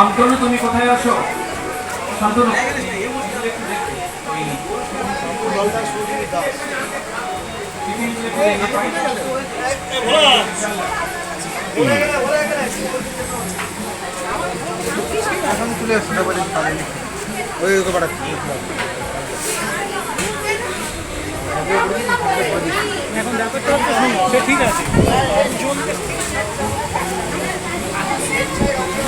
শান্তনু, তুমি কোথায় আছো? শান্তনু। এখন তুলে সেটা বলে ওই ওকে পাঠাচ্ছি সে ঠিক আছে।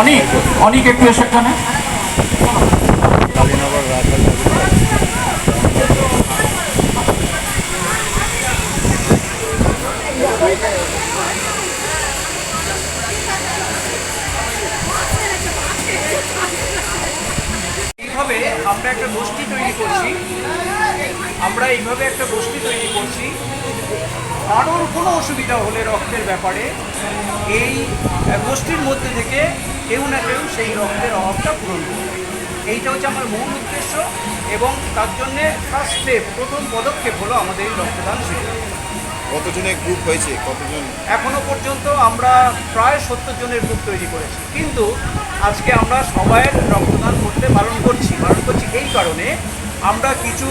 অনেক অনেক একটু রাখাল এইভাবে আমরা একটা গোষ্ঠী তৈরি করছি। আমরা এইভাবে একটা গোষ্ঠী তৈরি করছি। কারোর কোনো অসুবিধা হলে রক্তের ব্যাপারে এই গোষ্ঠীর মধ্যে থেকে কেউ না কেউ সেই রক্তের অভাবটা পূরণ করবে। এইটা হচ্ছে আমার মূল উদ্দেশ্য এবং তার জন্যে ফার্স্ট স্টেপ প্রথম পদক্ষেপ হলো আমাদের এই রক্তদান শিবির। কতজনের গ্রুপ হয়েছে? কতজন? এখনও পর্যন্ত আমরা প্রায় সত্তর জনের গ্রুপ তৈরি করেছি। কিন্তু আজকে আমরা সবাই রক্তদান করতে বারণ করছি। বারণ করছি এই কারণে আমরা কিছু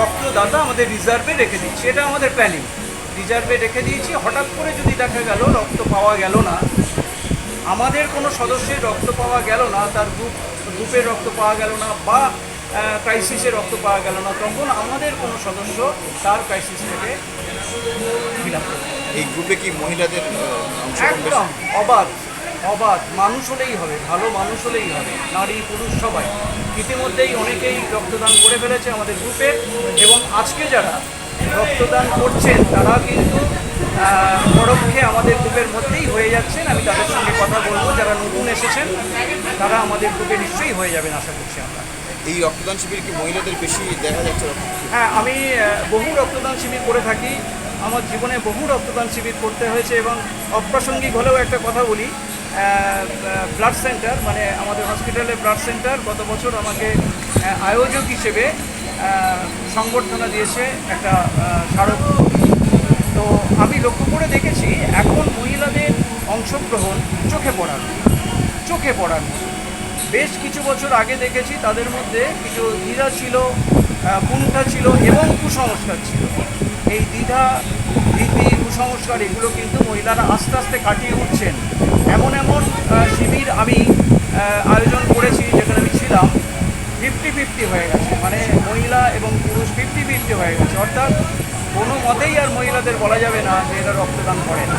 রক্তদাতা আমাদের রিজার্ভে রেখে দিচ্ছি। এটা আমাদের প্ল্যানিং রিজার্ভে রেখে দিয়েছি। হঠাৎ করে যদি দেখা গেল রক্ত পাওয়া গেল না আমাদের কোনো সদস্যের রক্ত পাওয়া গেল না তার গ্রুপ গ্রুপের রক্ত পাওয়া গেল না বা ক্রাইসিসে রক্ত পাওয়া গেল না তখন আমাদের কোনো সদস্য তার ক্রাইসিস থেকে ফিলাপ এই গ্রুপে কি মহিলাদের? একদম অবাধ অবাধ মানুষ হলেই হবে ভালো মানুষ হলেই হবে নারী পুরুষ সবাই। ইতিমধ্যেই অনেকেই রক্তদান করে ফেলেছে আমাদের গ্রুপে এবং আজকে যারা রক্তদান করছেন তারা কিন্তু পরোক্ষে আমাদের গ্রুপের মধ্যেই হয়ে যাচ্ছেন। আমি তাদের সঙ্গে কথা বলব যারা নতুন এসেছেন তারা আমাদের গ্রুপে নিশ্চয়ই হয়ে যাবেন আশা করছি আমরা। এই রক্তদান শিবির কি মহিলাদের বেশি দেখা যাচ্ছে? হ্যাঁ আমি বহু রক্তদান শিবির করে থাকি। আমার জীবনে বহু রক্তদান শিবির করতে হয়েছে এবং অপ্রাসঙ্গিক হলেও একটা কথা বলি। ব্লাড সেন্টার মানে আমাদের হসপিটালে ব্লাড সেন্টার গত বছর আমাকে আয়োজক হিসেবে সংবর্ধনা দিয়েছে একটা স্মারক তো আমি লক্ষ্য করে দেখেছি, এখন মহিলাদের অংশগ্রহণ চোখে পড়ার চোখে পড়ার বেশ কিছু বছর আগে দেখেছি, তাদের মধ্যে কিছু দ্বিধা ছিল কুণ্ঠা ছিল এবং কুসংস্কার ছিল। এই দ্বিধা, ভীতি, কুসংস্কার, এগুলো কিন্তু মহিলারা আস্তে আস্তে কাটিয়ে উঠছেন। এমন এমন শিবির আমি আয়োজন করেছি, যেখানে আমি ছিলাম। ফিফটি ফিফটি হয়ে গেছে। মানে মহিলা এবং পুরুষ ফিফটি ফিফটি হয়ে গেছে। অর্থাৎ কোনো মতেই আর মহিলাদের বলা যাবে না যে এরা রক্তদান করে না।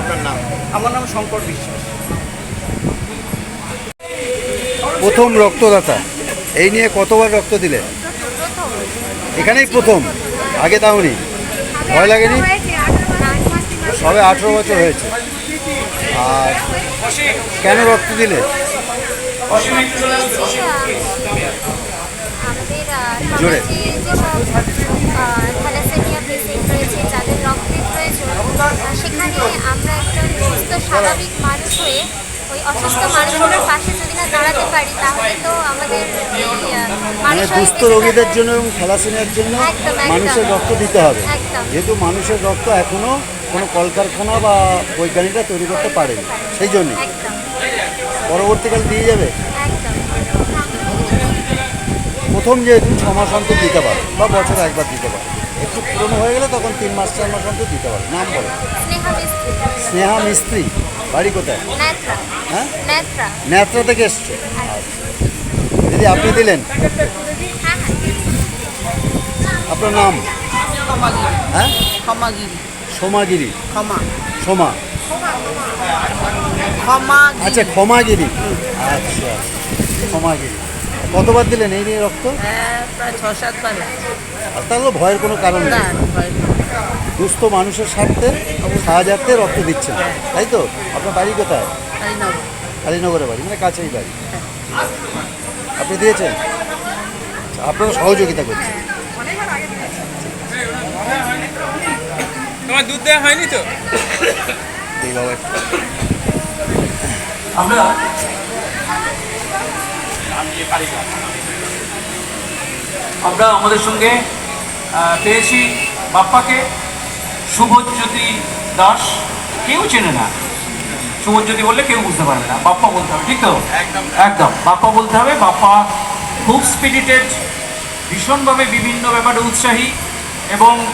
আপনার নাম। আমার নাম শঙ্কর বিশ্বাস। প্রথম রক্তদাতা। এই নিয়ে কতবার রক্ত দিলে? এখানেই প্রথম। আগে তাওনি ভয় লাগেনি? সবে আঠেরো বছর হয়েছে। আর কেন রক্ত দিলে? আমাদের আহ, জোরে। সমাজে যেসব থ্যালাসেমিয়া পেশেন্ট রয়েছে যাদের রক্তের প্রয়োজন সেখানে আমরা একজন সুস্থ স্বাভাবিক মানুষ হয়ে ওই অসুস্থ মানুষগুলোর পাশে যদি না দাঁড়াতে পারি তাহলে তো আমাদের মানে মানুষ হয়ে রোগীদের জন্য এবং থ্যালাসেমিয়ার জন্য। মানুষের রক্ত দিতে হবে। যেহেতু মানুষের রক্ত এখনও কোনো কলকারখানা বা বৈজ্ঞানিকরা তৈরি করতে পারেনি সেই জন্যে। একদম। পরবর্তীকালে দিয়ে যাবে? প্রথম যেহেতু ছ মাস অন্তর দিতে পারে বা বছরে একবার দিতে পারে। একটু পুরনো হয়ে গেলে তখন তিন মাস চার মাস অন্তর দিতে পারে। নাম বলো। স্নেহা মিস্ত্রি। বাড়ি কোথায়? হ্যাঁ? নেত্রা ন্যাত্রা থেকে এসছে? দিদি আপনি দিলেন? আপনার নাম? হ্যাঁ? সোমাগিরি। ক্ষমা সোমা। ক্ষমা আচ্ছা ক্ষমাগিরি। আচ্ছা ক্ষমাগিরি। কতবার দিলেন এই নিয়ে রক্ত? হ্যাঁ তাহলে ভয়ের কোনো কারণ না নেই। দুস্থ মানুষের স্বার্থে সাহায্যার্থে রক্ত দিচ্ছেন। তাই তো? আপনার বাড়ি কোথায়? কালীনগরে। বাড়ি মানে কাছেই বাড়ি। আপনি দিয়েছেন? আচ্ছা, আপনারা সহযোগিতা করছেন। তোমার দুধ দেওয়া হয়নি তো? আমরা আমরা আমাদের সঙ্গে পেয়েছি বাপ্পাকে শুভজ্যোতি দাস। কেউ চেনে না। শুভজ্যোতি বললে কেউ বুঝতে পারবে না। বাপ্পা বলতে হবে ঠিক তো? একদম। একদম। বাপ্পা বলতে হবে বাপ্পা খুব স্পিরিটেড ভীষণভাবে বিভিন্ন ব্যাপারে উৎসাহী এবং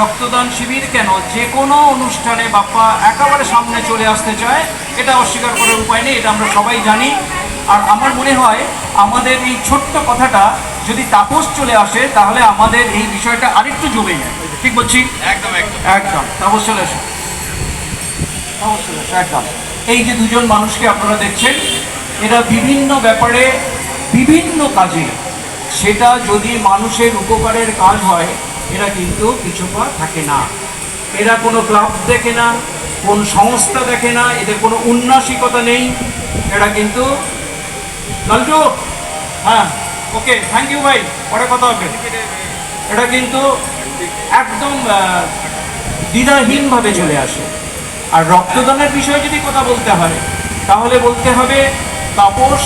রক্তদান শিবির কেন যে কোনো অনুষ্ঠানে বাপ্পা একেবারে সামনে চলে আসতে চায় এটা অস্বীকার করার উপায় নেই এটা আমরা সবাই জানি। আর আমার মনে হয় আমাদের এই ছোট্ট কথাটা যদি তাপস চলে আসে তাহলে আমাদের এই বিষয়টা আরেকটু জমে যায়। ঠিক বলছি? একদম একদম। একদম। তাপস চলে আসে তাপস চলে এসো, একদম। এই যে দুজন মানুষকে আপনারা দেখছেন এরা বিভিন্ন ব্যাপারে বিভিন্ন কাজে। সেটা যদি মানুষের উপকারের কাজ হয় এরা কিন্তু পিছুপা থাকে না। এরা কোনো ক্লাব দেখে না, কোন সংস্থা দেখে না, এদের কোনো উন্নাসিকতা নেই। এরা কিন্তু লালটু হ্যাঁ ওকে থ্যাংক ইউ ভাই, পরে কথা হবে। এটা কিন্তু একদম দ্বিধাহীনভাবে চলে আসে। আর রক্তদানের বিষয়ে যদি কথা বলতে হয়, তাহলে বলতে হবে, তাপস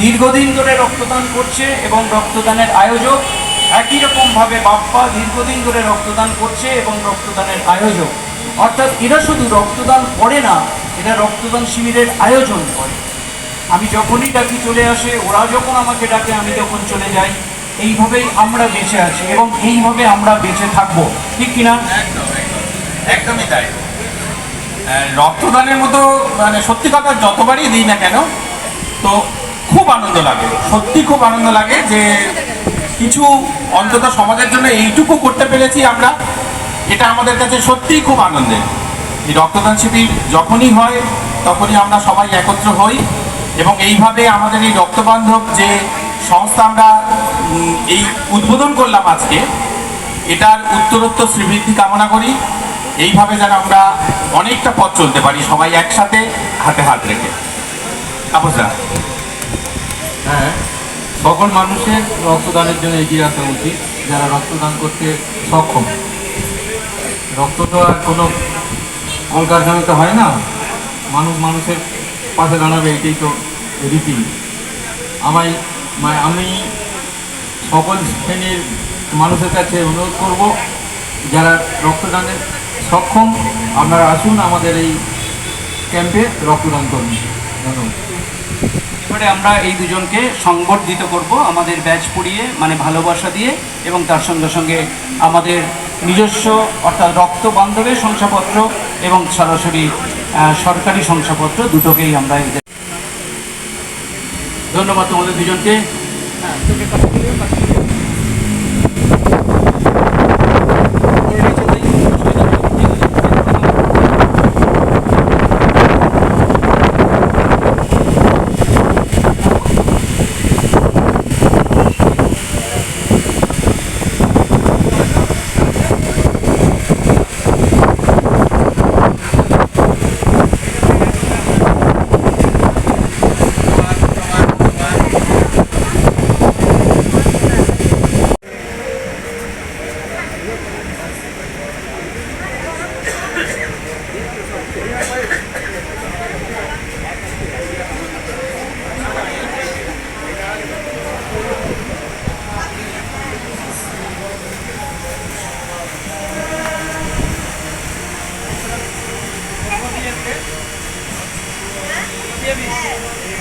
দীর্ঘদিন ধরে রক্তদান করছে এবং রক্তদানের আয়োজক একই রকমভাবে বাপ্পা দীর্ঘদিন ধরে রক্তদান করছে এবং রক্তদানের আয়োজক অর্থাৎ এরা শুধু রক্তদান করে না, এরা রক্তদান শিবিরের আয়োজন করে। আমি যখনই ডাকি চলে আসে, ওরা যখন আমাকে ডাকে, আমি যখন চলে যাই। এইভাবেই আমরা বেঁচে আছি এবং এইভাবে আমরা বেঁচে থাকব। ঠিক কিনা একদম একদম। একদমই তাই। রক্তদানের মতো মানে সত্যি কথা যতবারই দিই না কেন, তো খুব আনন্দ লাগে। সত্যি খুব আনন্দ লাগে যে কিছু অন্তত সমাজের জন্য এইটুকু করতে পেরেছি আমরা। এটা আমাদের কাছে সত্যিই খুব আনন্দের। এই রক্তদান শিবির যখনই হয়, তখনই আমরা সবাই একত্র হই এবং এইভাবে আমাদের এই রক্তবান্ধব যে সংস্থা আমরা এই উদ্বোধন করলাম আজকে, এটার উত্তরোত্তর শ্রীবৃদ্ধি কামনা করি। এইভাবে যেন আমরা অনেকটা পথ চলতে পারি সবাই একসাথে হাতে হাত রেখে। আপসা হ্যাঁ। সকল মানুষের রক্তদানের জন্য এগিয়ে আসা উচিত, যারা রক্তদান করতে সক্ষম। রক্ত তো আর কোনো কলকারখানাতে হয় না। মানুষ মানুষের পাশে দাঁড়াবে, এটাই তো রীতি। আমায় মানে আমি সকল শ্রেণির মানুষের কাছে অনুরোধ করব, যারা রক্তদানের সক্ষম, আপনারা আসুন আমাদের এই ক্যাম্পে রক্তদান করুন। ধন্যবাদ। এবারে আমরা এই দুজনকে সংবর্ধিত করব আমাদের ব্যাচ পড়িয়ে মানে ভালোবাসা দিয়ে, এবং তার সঙ্গে সঙ্গে আমাদের নিজস্ব, অর্থাৎ রক্ত বান্ধবের শংসাপত্র এবং সরাসরি সরকারি শংসাপত্র দুটোকেই আমরা ধন্যবাদ তোমাদের দুজনকে। শোনো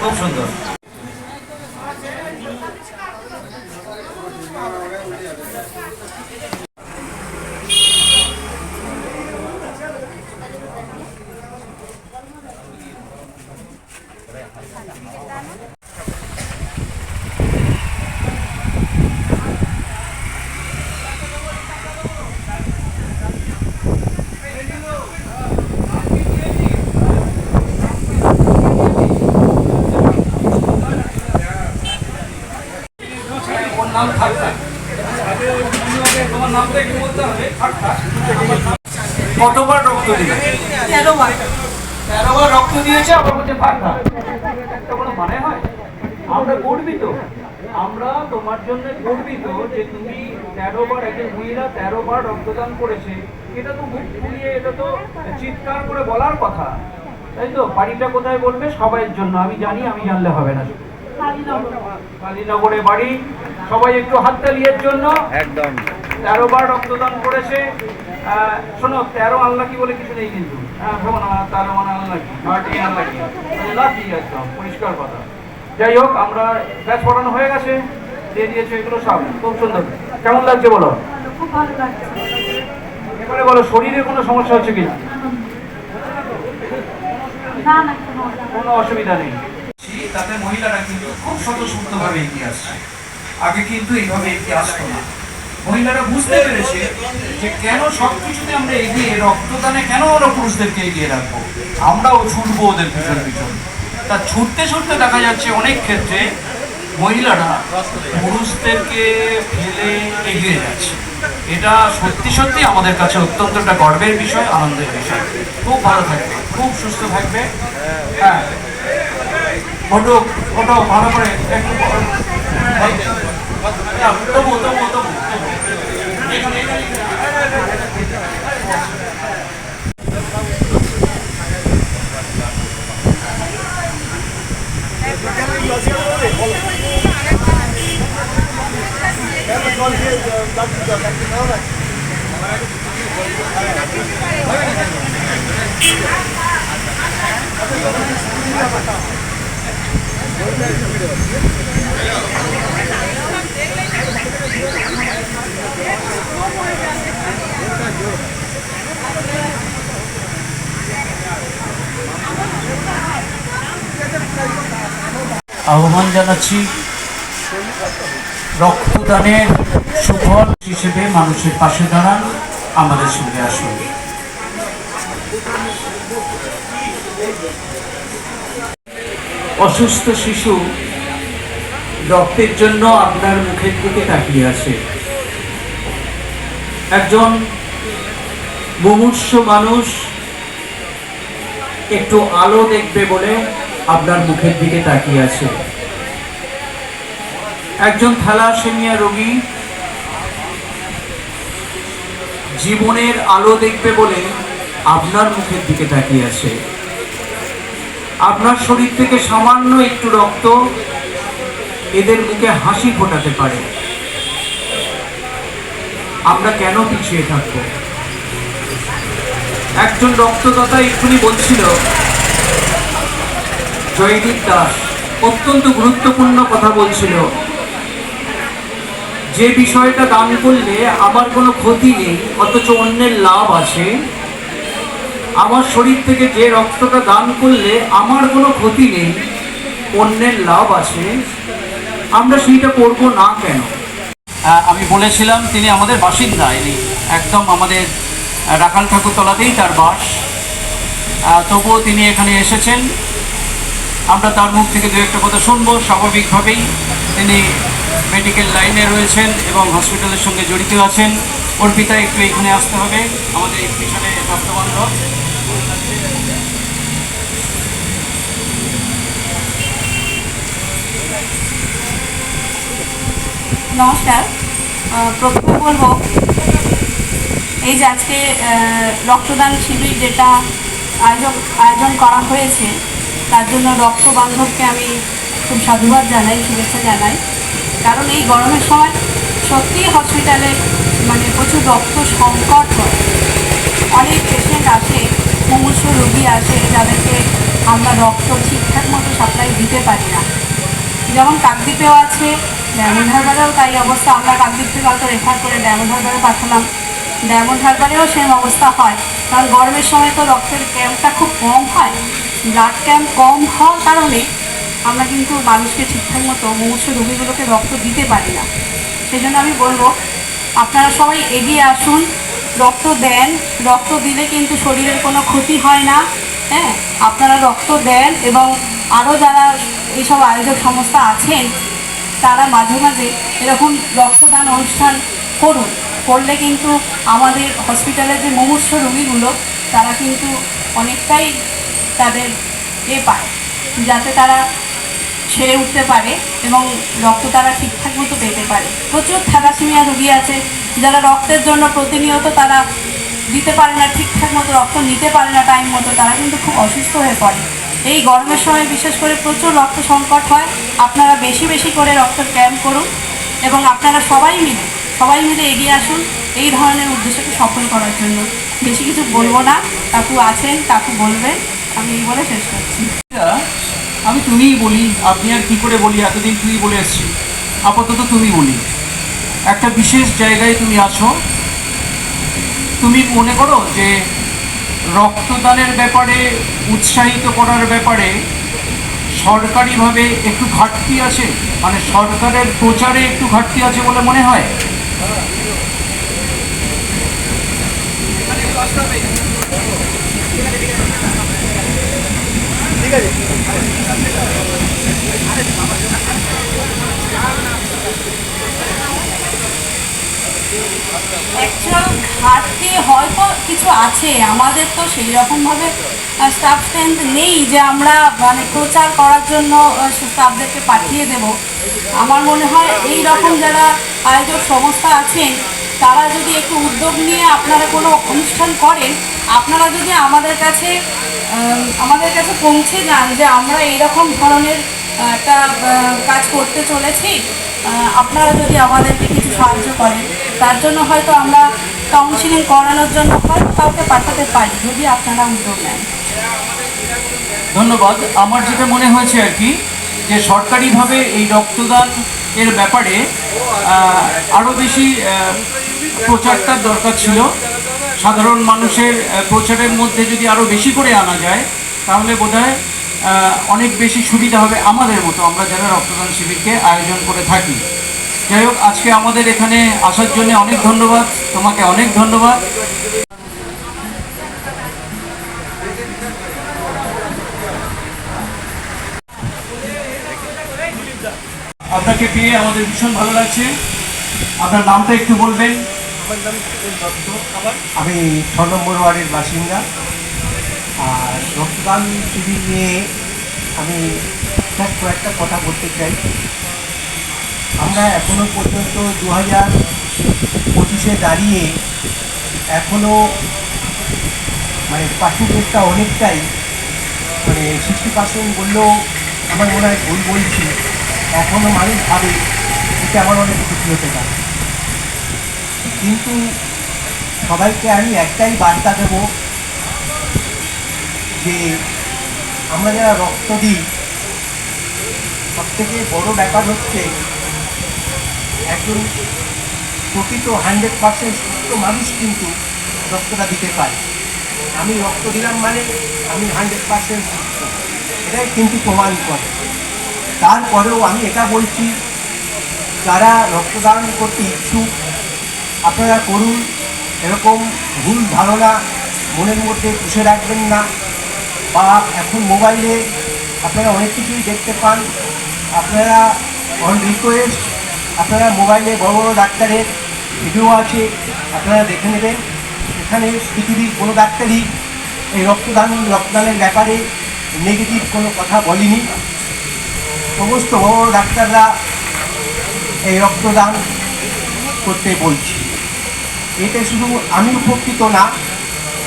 খুব সুন্দর কতবার রক্ত তেরো তেরোবার। রক্ত দিয়েছে থাক থাক এটা কোনো মানে হয়? আমরা গর্বিত। আমরা তোমার জন্য গর্বিত যে তুমি তেরো বার একজন মহিলা তেরো বার রক্তদান করেছে। এটা তো মুখ ফুলিয়ে এটা তো চিৎকার করে বলার কথা। তাই তো? বাড়িটা কোথায় বলবে? সবাইয়ের জন্য। আমি জানি আমি জানলে হবে না। কালীনগরে। বাড়ি। সবাই একটু হাততালিয়ের জন্য। একদম। তেরো বার রক্তদান করেছে। শোনো তেরো আল্লাহ কি বলে কিছু নেই কিন্তু। হ্যাঁ তেরো মানে আল্লাহ কি থার্টি আল্লাহ কি লাকি একদম পরিষ্কার কথা। যাই হোক আমরা ব্যাচ পড়ানো হয়ে গেছে দিয়ে দিয়েছে এগুলো সব। খুব সুন্দর। কেমন লাগছে বলো? এবারে বলো শরীরে কোনো সমস্যা হচ্ছে কিনা? কোনো অসুবিধা নেই। তাতে মহিলারা কিন্তু খুব স্বতঃস্ফূর্তভাবে এগিয়ে আসছে। আগে কিন্তু এইভাবে এগিয়ে আসতো না। মহিলারা বুঝতে পেরেছে যে কেন সব কিছুতে আমরা এগিয়ে, রক্তদানে কেন আমরা পুরুষদেরকে এগিয়ে রাখব? আমরাও ছুটবো ওদের পিছন পিছন। তা ছুটতে ছুটতে দেখা যাচ্ছে অনেক ক্ষেত্রে মহিলারা পুরুষদেরকে ফেলে এগিয়ে যাচ্ছে। এটা সত্যি সত্যি আমাদের কাছে অত্যন্ত একটা গর্বের বিষয়, আনন্দের বিষয়। খুব ভালো থাকবে, খুব সুস্থ থাকবে। হ্যাঁ। ফটো ফটো, ভালো করে একটু আহ্বান জানাচ্ছি। রক্তদানের সুফল হিসেবে মানুষের পাশে দাঁড়ান, আমাদের সঙ্গে আসুন। অসুস্থ শিশু রক্তের জন্য আপনার মুখের দিকে তাকিয়ে আছে। একজন মুমূর্ষ মানুষ একটু আলো দেখবে বলে আপনার মুখের দিকে তাকিয়ে আছে। একজন থ্যালাসেমিয়া রোগী জীবনের আলো দেখবে বলে আপনার মুখের দিকে তাকিয়ে আছে। আপনার শরীর থেকে সামান্য একটু রক্ত এদের মুখে হাসি ফোটাতে পারে। আমরা কেন পিছিয়ে থাকব? একজন রক্তদাতা এক্ষুনি বলছিল জয়দীপ দাস অত্যন্ত গুরুত্বপূর্ণ কথা বলছিল। যে বিষয়টা দান করলে আমার কোনো ক্ষতি নেই, অথচ অন্যের লাভ আছে। আমার শরীর থেকে যে রক্তটা দান করলে আমার কোনো ক্ষতি নেই, অন্যের লাভ আছে। আমরা সেইটা করব না কেন? আমি বলেছিলাম, তিনি আমাদের বাসিন্দা, ইনি একদম আমাদের রাখাল ঠাকুরতলাতেই তার বাস। তবুও তিনি এখানে এসেছেন। আমরা তার মুখ থেকে দু একটা কথা শুনব। স্বাভাবিকভাবেই তিনি মেডিকেল লাইনে রয়েছেন এবং হসপিটালের সঙ্গে জড়িত আছেন। অর্পিতা, একটু এখানে আসতে হবে। আমাদের এই পিছনে রক্তবান্ধব নমস্কার। প্রথমে বলব, এই যে আজকে রক্তদান শিবির যেটা আয়োজন আয়োজন করা হয়েছে তার জন্য রক্ত বান্ধবকে আমি খুব সাধুবাদ জানাই, শুভেচ্ছা জানাই। কারণ এই গরমের সময় সত্যিই হসপিটালে মানে প্রচুর রক্ত সংকট হয়। অনেক পেশেন্ট আসে, মুমূর্ষ রোগী আসে, যাদেরকে আমরা রক্ত ঠিকঠাক মতো সাপ্লাই দিতে পারি না। যেমন কাকদ্বীপেও আছে, ডায়মন্ড হারবারেও তাই অবস্থা। আমরা কাকদ্বীপ থেকে হয়তো রেফার করে ডায়মন্ড হারবারে পাঠালাম। ডায়মন্ড হারবারেও সেম অবস্থা হয়। কারণ গরমের সময় তো রক্তের ক্যাম্পটা খুব কম হয়। ব্লাড ক্যাম্প কম হওয়ার কারণে আমরা কিন্তু মানুষকে ঠিকঠাক মতো মুমূর্ষ রোগীগুলোকে রক্ত দিতে পারি না। সেই জন্য আমি বলব, আপনারা সবাই এগিয়ে আসুন, রক্ত দেন। রক্ত দিলে কিন্তু শরীরের কোনো ক্ষতি হয় না হ্যাঁ? আপনারা রক্ত দেন এবং আরও যারা এইসব আয়োজক সংস্থা আছেন, তারা মাঝে মাঝে এরকম রক্তদান অনুষ্ঠান করুন। করলে কিন্তু আমাদের হসপিটালের যে মুমূর্ষ রোগীগুলো, তারা কিন্তু অনেকটাই তাদের এ পায়। যাতে তারা সেরে উঠতে পারে এবং রক্ত তারা ঠিকঠাক মতো পেতে পারে। প্রচুর থ্যালাসেমিয়া রোগী আছে, যারা রক্তের জন্য প্রতিনিয়ত তারা দিতে পারে না, ঠিকঠাক মতো রক্ত নিতে পারে না টাইম মতো, তারা কিন্তু খুব অসুস্থ হয়ে পড়ে। এই গরমের সময় বিশেষ করে প্রচুর রক্ত সংকট হয়, আপনারা বেশি বেশি করে রক্তের ক্যাম্প করুন এবং আপনারা সবাই মিলে সবাই মিলে এগিয়ে আসুন এই ধরনের উদ্দেশ্যকে সফল করার জন্য। বেশি কিছু বলব না, কাকু আছেন, কাকু বলবেন। আমি বলে শেষ করছি। আমি তুমিই বলি, আপনি আর কি করে বলি, এতদিন তুই বলে এসছি। আপাতত তুমি বলি। একটা বিশেষ জায়গায় তুমি আছো। তুমি মনে করো যে রক্তদানের ব্যাপারে, উৎসাহিত করার ব্যাপারে সরকারিভাবে একটু ঘাটতি আছে? মানে সরকারের প্রচারে একটু ঘাটতি আছে বলে মনে হয়? অ্যাকচুয়াল ঘাটতি হয়তো কিছু আছে। আমাদের তো সেই রকমভাবে স্টাফ স্ট্রেংথ নেই যে আমরা মানে প্রচার করার জন্য স্টাফদেরকে পাঠিয়ে দেব। আমার মনে হয় এই রকম যারা আয়োজক সংস্থা আছেন তারা যদি একটু উদ্যোগ নিয়ে আপনারা কোনো অনুষ্ঠান করেন, আপনারা যদি আমাদের কাছে আমাদের কাছে পৌঁছে যান যে আমরা এইরকম ধরনের একটা কাজ করতে চলেছি আপনারা যদি আমাদেরকে কিছু সাহায্য করেন, তার জন্য হয়তো আমরা কাউন্সিলিং করানোর জন্য হয়তো কাউকে পাঠাতে পারি, যদি আপনারা উদ্যোগ নেন। ধন্যবাদ। আমার যেটা মনে হয়েছে আর কি, যে সরকারিভাবে এই রক্তদান এর ব্যাপারে আরও বেশি প্রচারটার দরকার ছিল। সাধারণ মানুষের প্রচারের মধ্যে যদি আরও বেশি করে আনা যায় তাহলে আহ, অনেক বেশি সুবিধা হবে আমাদের মতো আমরা যারা রক্তদান শিবিরকে আয়োজন করে থাকি। যাই হোক আজকে আমাদের এখানে আসার জন্য অনেক ধন্যবাদ। তোমাকে অনেক ধন্যবাদ। আপনাকে পেয়ে আমাদের ভীষণ ভালো লাগছে। আপনার নামটা একটু বলবেন। আমি ছ নম্বর ওয়ার্ডের বাসিন্দা। আর রক্তদান শিবির নিয়ে আমি কয়েকটা কথা বলতে চাই। আমরা এখনও পর্যন্ত দু হাজার পঁচিশে দাঁড়িয়ে এখনও মানে পার্সেন্টেজটা অনেকটাই মানে সিক্সটি পার্সেন্ট বললেও আমার মনে হয় ভুল বলছি। এখনও মানুষ ভাবে এটা আমার অনেক ক্ষতি হতে পারে। কিন্তু সবাইকে আমি একটাই বার্তা দেব যে আমরা যারা রক্ত দিই সব থেকে বড় ব্যাপার হচ্ছে একজন প্রকৃত হান্ড্রেড পার্সেন্ট সুস্থ মানুষ কিন্তু রক্তটা দিতে পারে। আমি রক্ত দিলাম মানে আমি হান্ড্রেড পার্সেন্ট সুস্থ। এটাই কিন্তু প্রমাণ করে। তারপরেও আমি এটা বলছি, যারা রক্তদান করতে ইচ্ছুক আপনারা করুন, এরকম ভুল ধারণা মনের মধ্যে পুষে রাখবেন না বা এখন মোবাইলে আপনারা অনেক কিছুই দেখতে পান। আপনারা অন রিকোয়েস্ট আপনারা মোবাইলে বড় বড় ডাক্তারের ভিডিও আছে, আপনারা দেখে নেবেন। এখানে পৃথিবীর কোনো ডাক্তারই এই রক্তদান, রক্তদানের ব্যাপারে নেগেটিভ কোনো কথা বলেনি। সমস্ত বড় ডাক্তাররা এই রক্তদান করতে বলছি। এতে শুধু আমি উপকৃত না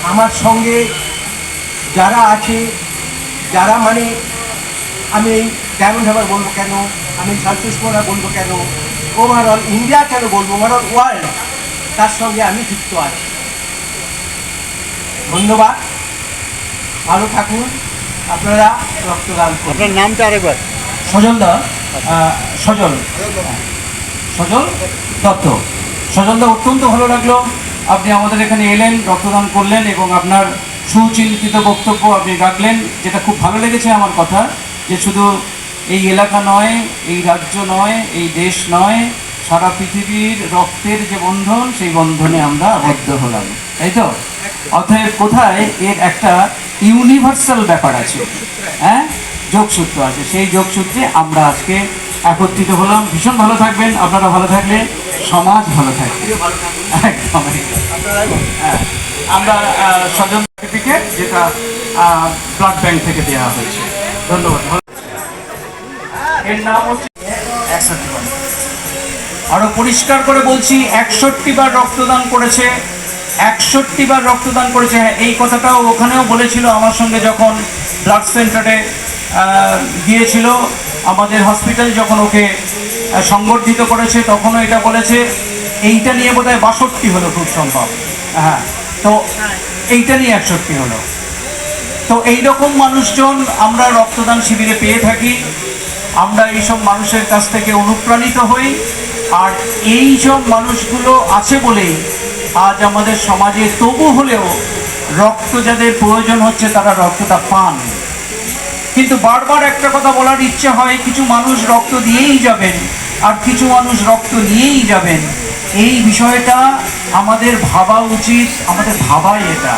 আমার সঙ্গে যারা আছে যারা মানে আমি এই ডায়মন্ড হাবার বলব কেন আমি সাকসেস মোড়া বলব কেন ওভারঅল ইন্ডিয়া কেন বলব ওভারঅল ওয়ার্ল্ড তার সঙ্গে আমি যুক্ত আছি। ধন্যবাদ ভালো থাকুন আপনারা রক্তদান করুন। আপনার নামটা আরেকবার। সজল দা সজল সজল দত্ত। সজল দা অত্যন্ত ভালো লাগল। আপনি আমাদের এখানে এলেন, রক্তদান করলেন এবং আপনার সুচিন্তিত বক্তব্য আপনি রাখলেন, যেটা খুব ভালো লেগেছে আমার কথা, যে শুধু এই এলাকা নয়, এই রাজ্য নয়, এই দেশ নয়, সারা পৃথিবীর রক্তের যে বন্ধন, সেই বন্ধনে আমরা আবদ্ধ হলাম। তাই তো? অতএব কোথায়? এর একটা ইউনিভার্সাল ব্যাপার আছে। হ্যাঁ? যোগসূত্র আছে। সেই যোগসূত্রে আমরা আজকে একত্রিত হলাম। ভীষণ ভালো থাকবেন। আপনারা ভালো থাকলে সমাজ ভালো থাকবে। হ্যাঁ, আমরা স্বজন সার্টিফিকেট যেটা ব্লাড ব্যাংক থেকে দেওয়া হয়েছে। ধন্যবাদ। এর নাম হচ্ছে পরিষ্কার করে বলছি একষট্টি বার রক্তদান করেছে। একষট্টি বার রক্তদান করেছে। হ্যাঁ, এই কথাটাও ওখানেও বলেছিল আমার সঙ্গে যখন ব্লাড সেন্টারে গিয়েছিল। আমাদের হসপিটাল যখন ওকে সংবর্ধিত করেছে, তখনও এটা বলেছে, এইটা নিয়ে বোধহয় বাষট্টি হলো খুব সম্ভব। হ্যাঁ তো এইটা নিয়ে একষট্টি হলো। তো এইরকম মানুষজন আমরা রক্তদান শিবিরে পেয়ে থাকি। আমরা এইসব মানুষের কাছ থেকে অনুপ্রাণিত হই। আর এই সব মানুষগুলো আছে বলেই আজ আমাদের সমাজে তবু হলেও রক্ত যাদের প্রয়োজন হচ্ছে তারা রক্তটা পান। কিন্তু বারবার একটা কথা বলার ইচ্ছে হয়, কিছু মানুষ রক্ত দিয়েই যাবেন আর কিছু মানুষ রক্ত নিয়েই যাবেন। এই বিষয়টা আমাদের ভাবা উচিত, আমাদের ভাবাই এটা।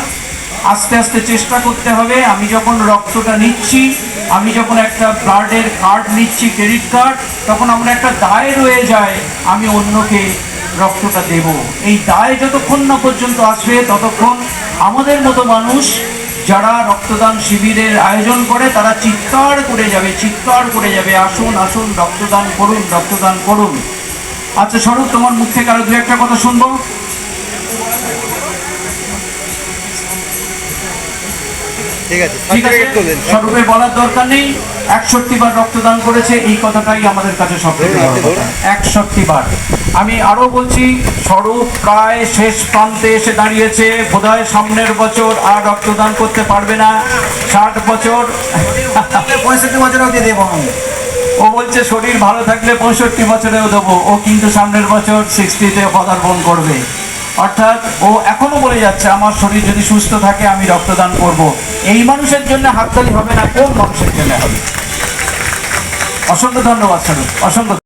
আস্তে আস্তে চেষ্টা করতে হবে, আমি যখন রক্তটা নিচ্ছি, আমি যখন একটা ব্লাডের কার্ড নিচ্ছি, ক্রেডিট কার্ড, তখন আমরা একটা দায় রয়ে যায়, আমি অন্যকে রক্তটা দেব। এই দায় যতক্ষণ না পর্যন্ত আসবে, ততক্ষণ আমাদের মতো মানুষ যারা রক্তদান শিবিরের আয়োজন করে, তারা চিৎকার করে যাবে, চিৎকার করে যাবে। আসুন আসুন, রক্তদান করুন রক্তদান করুন। আচ্ছা স্বরূপ, তোমার মুখ থেকে আরও দু একটা কথা শুনব? ঠিক আছে আছে বলার দরকার নেই একষট্টি বার রক্তদান করেছে এই কথাটাই আমাদের কাছে সব। একষট্টি বার। আমি আরও বলছি স্বরূপ প্রায় শেষ প্রান্তে এসে দাঁড়িয়েছে বোধহয় সামনের বছর আর রক্তদান করতে পারবে না ষাট বছর। পঁয়ষট্টি বছরও দিয়ে দেবো আমি। ও বলছে শরীর ভালো থাকলে পঁয়ষট্টি বছরেও দেবো। ও কিন্তু সামনের বছর সিক্সটিতে পদার্পণ করবে। অর্থাৎ ও এখনও বলে যাচ্ছে, আমার শরীর যদি সুস্থ থাকে, আমি রক্তদান করব। এই মানুষের জন্য হাততালি হবে না, কোন মানুষের জন্য হবে? অসংখ্য ধন্যবাদ, স্যার। অসংখ্য